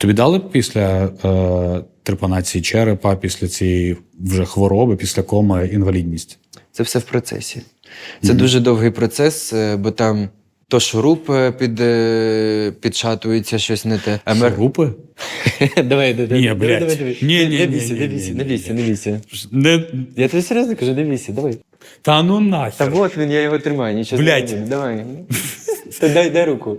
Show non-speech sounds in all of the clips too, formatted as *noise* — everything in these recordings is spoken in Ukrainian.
Тобі дали після е, трепанації черепа, після цієї вже хвороби, після коми інвалідність? Це все в процесі. Це дуже довгий процес, е, бо там то шуруп під, е, підшатується, щось не те. А мер... Шурупи? *laughs* Давай, давай, Ні, давай, блядь. давай. Ні, ні, не ні, бійся, не бійся, не бійся, не бійся. Я тобі серйозно кажу, не бійся, давай. Та ну Та от він, я його тримаю, нічого Блядь. Давай. *laughs* Дай, дай руку.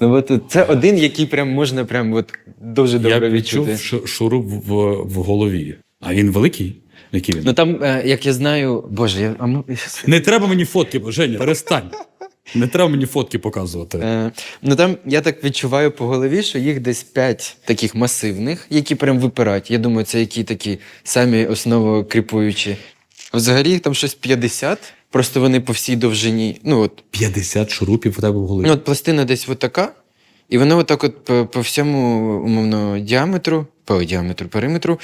Ну от це один, який прям можна прям от дуже Я добре відчув відчути. шу- шуруп в, в голові. А він великий? Який він? Ну там, е, як я знаю, боже, я, а ми- Не треба мені фотки, Женя, перестань. Не треба мені фотки показувати. Е, ну там я так відчуваю по голові, що їх десь п'ять таких масивних, які прям випирають. Я думаю, це які такі самі основокріпуючі. Взагалі їх там щось 50, просто вони по всій довжині. Ну от, 50 шурупів у тебе в голові. ну, от пластина десь отака, і вона отак от по, по всьому умовно діаметру, по діаметру, периметру.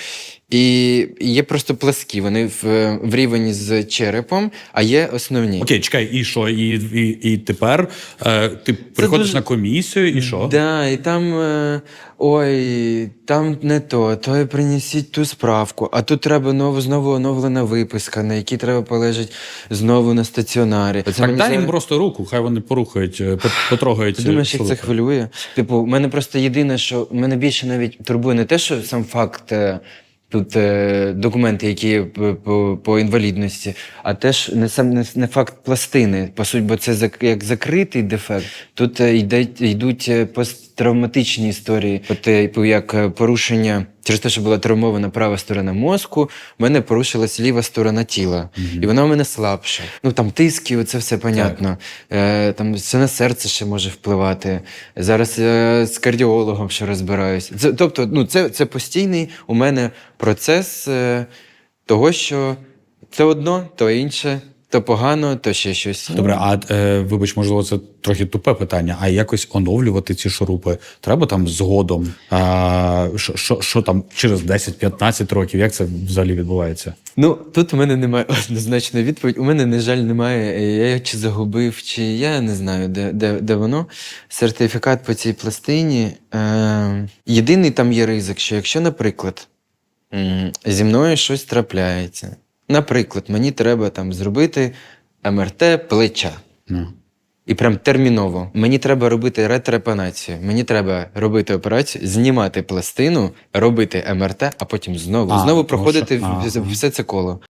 І є просто пласкі. Вони в, в рівні з черепом, а є основні. Окей, чекай, і що? І, і, і тепер е, ти приходиш дуже- на комісію, і що? Да, і там е, ой, там не то, то й принесіть ту справку, а тут треба нову, знову оновлена виписка, на якій треба полежать знову на стаціонарі. Оце Так дай їм зараз- просто руку, хай вони порухають, е, пот- потрогають. Ти думаєш, е, як це хвилює? Типу, в мене просто єдине, що мене більше навіть турбує не те, що сам факт. е, Тут е, документи, які по, по, інвалідності, а теж не сам не, не факт пластини. По суті, бо це як закритий дефект. Тут е, йдуть е, посттравматичні історії, типу, як порушення через те, що була травмована права сторона мозку, в мене порушилась ліва сторона тіла, і вона в мене слабша. Ну там тиски, це все понятно. Е, там це на серце ще може впливати. Зараз е, з кардіологом ще розбираюсь. Це, тобто, ну, це, це постійний у мене процес е, того, що то одно, то інше, то погано, то ще щось. Добре, а е, вибач, можливо, це трохи тупе питання. А якось оновлювати ці шурупи треба там згодом? А, що, що, що там через 10-15 років? Як це взагалі відбувається? Ну, тут у мене немає *laughs* однозначної відповіді. У мене, на жаль, немає. е, Я його чи загубив, чи я не знаю, де, де, де воно. Сертифікат по цій пластині. Е, єдиний там є ризик, що якщо, наприклад, зі мною щось трапляється. Наприклад, мені треба там зробити МРТ плеча. Ну. І прям терміново. Мені треба робити ретрепанацію. Мені треба робити операцію, знімати пластину, робити МРТ, а потім знову А, знову проходити що- все це коло.